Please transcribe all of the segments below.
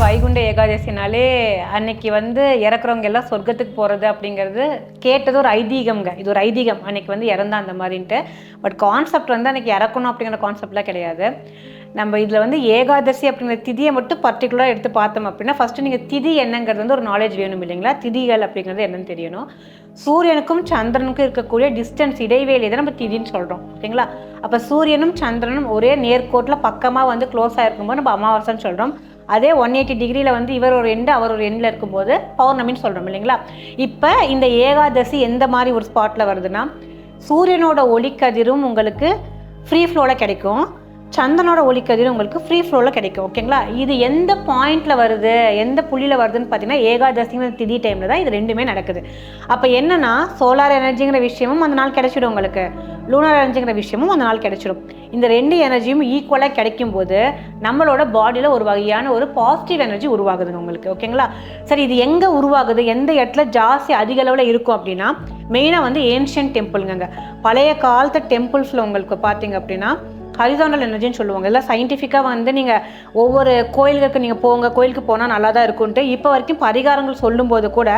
வைகுண்ட ஏகாதசினாலே அன்னைக்கு வந்து இறக்குறவங்க எல்லாம் சொர்க்கத்துக்கு போகிறது அப்படிங்கிறது கேட்டது ஒரு ஐதீகம்ங்க. இது ஒரு ஐதீகம். அன்னைக்கு வந்து இறந்தா அந்த மாதிரின்ட்டு. பட் கான்செப்ட் வந்து அன்னைக்கு இறக்கணும் அப்படிங்கிற கான்செப்ட்லாம் கிடையாது. நம்ம இதில் வந்து ஏகாதசி அப்படிங்கிற திதியை மட்டும் பர்டிகுலராக எடுத்து பார்த்தோம் அப்படின்னா ஃபஸ்ட்டு நீங்கள் திதி என்னங்கிறது வந்து ஒரு நாலேஜ் வேணும் இல்லைங்களா? திதிகள் அப்படிங்கிறது என்னன்னு தெரியணும். சூரியனுக்கும் சந்திரனுக்கும் இருக்கக்கூடிய டிஸ்டன்ஸ் இடைவேளி தான் நம்ம திதின்னு சொல்கிறோம் ஓகேங்களா? அப்போ சூரியனும் சந்திரனும் ஒரே நேர்கோட்டில் பக்கமாக வந்து க்ளோஸ் ஆகிருக்கும்போது நம்ம அமாவாசைன்னு சொல்கிறோம் அதே ஒன் எயிட்டி டிகிரியில் வந்து இவர் ஒரு எண்டு அவர் ஒரு எண்டில் இருக்கும்போது பௌர்ணமின்னு சொல்கிறோம் இல்லைங்களா? இப்போ இந்த ஏகாதசி எந்த மாதிரி ஒரு ஸ்பாட்டில் வருதுன்னா சூரியனோட ஒளிக்கதிரும் உங்களுக்கு ஃப்ரீ ஃப்ளோவில் கிடைக்கும். சந்தனோட ஒளிக்கதிர் உங்களுக்கு ஃப்ரீ ஃப்ளோவில் கிடைக்கும் ஓகேங்களா இது எந்த பாயிண்டில் வருது எந்த புள்ளியில் வருதுன்னு பார்த்தீங்கன்னா ஏகாதசிங்கிற திதி டைமில் தான் இது ரெண்டுமே நடக்குது. அப்போ என்னென்னா சோலார் எனர்ஜிங்கிற விஷயமும் அந்த நாள் கிடைச்சிடும் உங்களுக்கு. லூனார் எனர்ஜிங்கிற விஷயமும் அந்த நாள் கிடைச்சிடும். இந்த ரெண்டு எனர்ஜியும் ஈக்குவலாக கிடைக்கும் போது நம்மளோட பாடியில் ஒரு வகையான ஒரு பாசிட்டிவ் எனர்ஜி உருவாகுதுங்க உங்களுக்கு ஓகேங்களா சரி இது எங்கே உருவாகுது? எந்த இடத்துல ஜாஸ்தி அதிக அளவில் இருக்கும் அப்படின்னா மெயினாக வந்து ஏன்ஷியன் டெம்பிள்ங்க பழைய காலத்து டெம்பிள்ஸில் உங்களுக்கு பார்த்தீங்க அப்படின்னா ஹரிசாண்டல் எனர்ஜின்னு சொல்லுவாங்க. இல்லை சயின்டிஃபிக்காக வந்து நீங்கள் ஒவ்வொரு கோயில்களுக்கு நீங்கள் போங்க கோயிலுக்கு போனால் நல்லா தான் இருக்கும்ன்ட்டு இப்போ வரைக்கும் பரிகாரங்கள் சொல்லும்போது கூட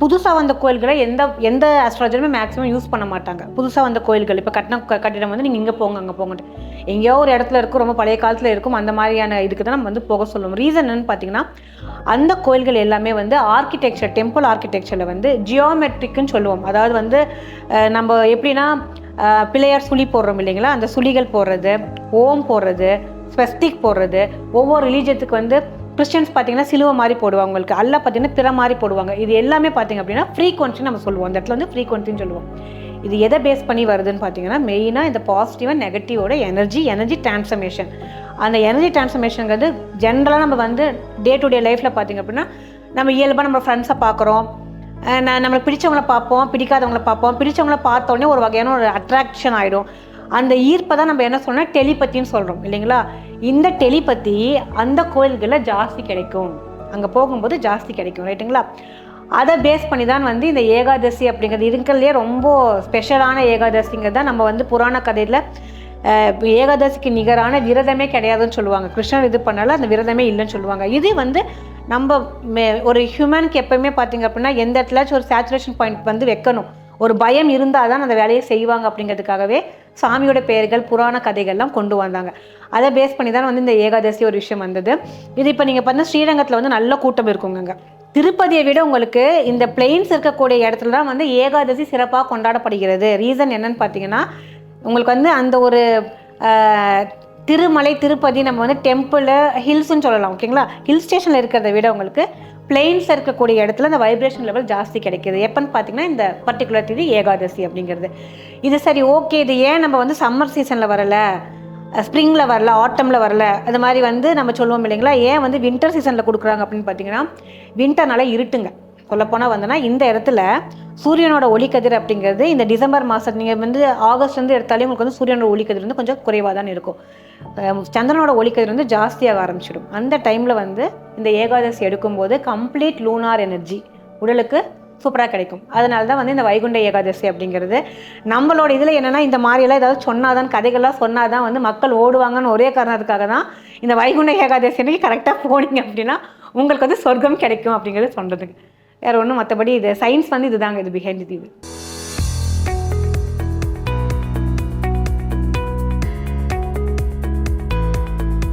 புதுசாக வந்த கோயில்களை எந்த எந்த அஸ்ட்ராலஜருமே மேக்ஸிமம் யூஸ் பண்ண மாட்டாங்க. புதுசாக வந்த கோயில்கள். இப்போ கட்டின க- கட்டிடம் வந்து நீங்கள் இங்கே போங்க அங்கே போங்கன்ட்டு. எங்கேயோ ஒரு இடத்துல இருக்கும் ரொம்ப பழைய காலத்தில் இருக்கும் அந்த மாதிரியான இதுக்கு தான் நம்ம வந்து போக சொல்லுவோம். ரீசன் என்னன்னு பார்த்தீங்கன்னா அந்த கோயில்கள் எல்லாமே வந்து ஆர்கிடெக்சர் டெம்பிள் ஆர்கிடெக்சரில் வந்து ஜியோமெட்ரிக்குன்னு சொல்லுவோம். அதாவது வந்து நம்ம எப்படின்னா பிள்ளையார் சுழி போடுறோம் இல்லைங்களா? அந்த சுழிகள் போடுறது ஓம் போடுறது ஸ்வஸ்திக் போடுறது ஒவ்வொரு ரிலீஜியத்துக்கு வந்து கிறிஸ்டியன்ஸ் பார்த்தீங்கன்னா சிலுவை மாதிரி போடுவாங்க உங்களுக்கு. அல்ல பார்த்தீங்கன்னா பிற மாதிரி போடுவாங்க. இது எல்லாமே பார்த்தீங்க அப்படின்னா ஃப்ரீக்வன்சி நம்ம சொல்லுவோம். அந்த இடத்துல வந்து ஃப்ரீக்வன்சின்னு சொல்லுவோம். இது எதை பேஸ் பண்ணி வருதுன்னு பார்த்தீங்கன்னா மெயினாக இந்த பாசிட்டிவாக நெகட்டிவோட எனர்ஜி எனர்ஜி டிரான்ஸ்ஃபர்மேஷன் அந்த எனர்ஜி டிரான்ஸ்ஃபர்மேஷனுங்கிறது ஜென்ரலாக நம்ம வந்து டே டு டே லைஃப்பில் பார்த்தீங்க அப்படின்னா நம்ம இயல்பாக நம்ம ஃப்ரெண்ட்ஸை பார்க்குறோம் நான் நம்மளுக்கு பிடிச்சவங்கள பார்ப்போம் பிடிக்காதவங்கள பார்ப்போம். பிடிச்சவங்கள பார்த்தோன்னே ஒரு வகையான ஒரு அட்ராக்ஷன் ஆகிடும் அந்த ஈர்ப்பை தான் நம்ம என்ன சொல்றோம்னா டெலிபத்தின்னு சொல்கிறோம் இல்லைங்களா? இந்த டெலிபத்தி அந்த கோயில்களில் ஜாஸ்தி கிடைக்கும். அங்கே போகும்போது ஜாஸ்தி கிடைக்கும் ரைட்டுங்களா? அதை பேஸ் பண்ணி தான் வந்து இந்த ஏகாதசி அப்படிங்கிறது. இருக்கிறதுலே ரொம்ப ஸ்பெஷலான ஏகாதசிங்கிறது தான் நம்ம வந்து புராண கதையில் ஏகாதசிக்கு நிகரான விரதமே கிடையாதுன்னு சொல்லுவாங்க. கிருஷ்ணர் இது பண்ணால அந்த விரதமே இல்லைன்னு சொல்லுவாங்க. இது வந்து நம்ம மே- ஒரு ஹியூமனுக்கு எப்போயுமே பார்த்தீங்க அப்படின்னா எந்த இடத்துலாச்சும் ஒரு சேச்சுரேஷன் பாயிண்ட் வந்து வைக்கணும். ஒரு பயம் இருந்தால் தான் அந்த வேலையை செய்வாங்க அப்படிங்கிறதுக்காகவே சாமியோட பெயர்கள் புராண கதைகள்லாம் கொண்டு வந்தாங்க. அதை பேஸ் பண்ணி தான் வந்து இந்த ஏகாதசி ஒரு விஷயம் வந்தது. இது இப்போ நீங்கள் பார்த்தா ஸ்ரீரங்கத்தில் வந்து நல்ல கூட்டம் இருக்குங்க திருப்பதியை விட உங்களுக்கு இந்த பிளெயின்ஸ் இருக்கக்கூடிய இடத்துல தான் வந்து ஏகாதசி சிறப்பாக கொண்டாடப்படுகிறது. ரீசன் என்னன்னு பார்த்தீங்கன்னா உங்களுக்கு வந்து அந்த ஒரு திருமலை திருப்பதி நம்ம வந்து டெம்பிள் ஹில்ஸ்ன்னு சொல்லலாம் ஓகேங்களா ஹில் ஸ்டேஷனில் இருக்கிறத விட உங்களுக்கு பிளெயின்ஸ் இருக்கக்கூடிய இடத்துல அந்த வைப்ரேஷன் லெவல் ஜாஸ்தி கிடைக்கிது. எப்போன்னு பார்த்தீங்கன்னா இந்த பர்டிகுலர் தேதி ஏகாதசி அப்படிங்கிறது. இது சரி ஓகே இது ஏன் நம்ம வந்து சம்மர் சீசனில் வரல? ஸ்ப்ரிங்கில் வரல ஆட்டமில் வரல? அது மாதிரி வந்து நம்ம சொல்லுவோம் இல்லைங்களா? ஏன் வந்து வின்டர் சீசனில் கொடுக்குறாங்க அப்படின்னு பார்த்தீங்கன்னா வின்டர்னால இருட்டுங்க. சொல்லப்போனால் வந்தோன்னா இந்த இடத்துல சூரியனோட ஒளிக்கதிர் அப்படிங்கிறது இந்த டிசம்பர் மாதம் நீங்கள் வந்து ஆகஸ்ட்லேருந்து எடுத்தாலே உங்களுக்கு வந்து சூரியனோட ஒளிக்கதிர் வந்து கொஞ்சம் குறைவாக தான் இருக்கும். சந்திரனோட ஒளிக்கதிர் வந்து ஜாஸ்தியாக ஆரம்பிச்சிடும். அந்த டைமில் வந்து இந்த ஏகாதசி எடுக்கும்போது கம்ப்ளீட் லூனார் எனர்ஜி உடலுக்கு சூப்பராக கிடைக்கும். அதனால தான் வந்து இந்த வைகுண்ட ஏகாதசி அப்படிங்கிறது. நம்மளோட இதில் என்னென்னா இந்த மாதிரியெல்லாம் ஏதாவது சொன்னாதான் கதைகள்லாம் சொன்னால் தான் வந்து மக்கள் ஓடுவாங்கன்னு ஒரே காரணத்துக்காக தான் இந்த வைகுண்ட ஏகாதசி அன்றைக்கி கரெக்டாக போனீங்க அப்படின்னா உங்களுக்கு வந்து சொர்க்கம் கிடைக்கும் அப்படிங்கிறது சொல்கிறதுக்கு வேறு ஒன்றும் மற்றபடி இது சயின்ஸ் வந்து இதுதாங்க இது பிஹைண்ட் இது.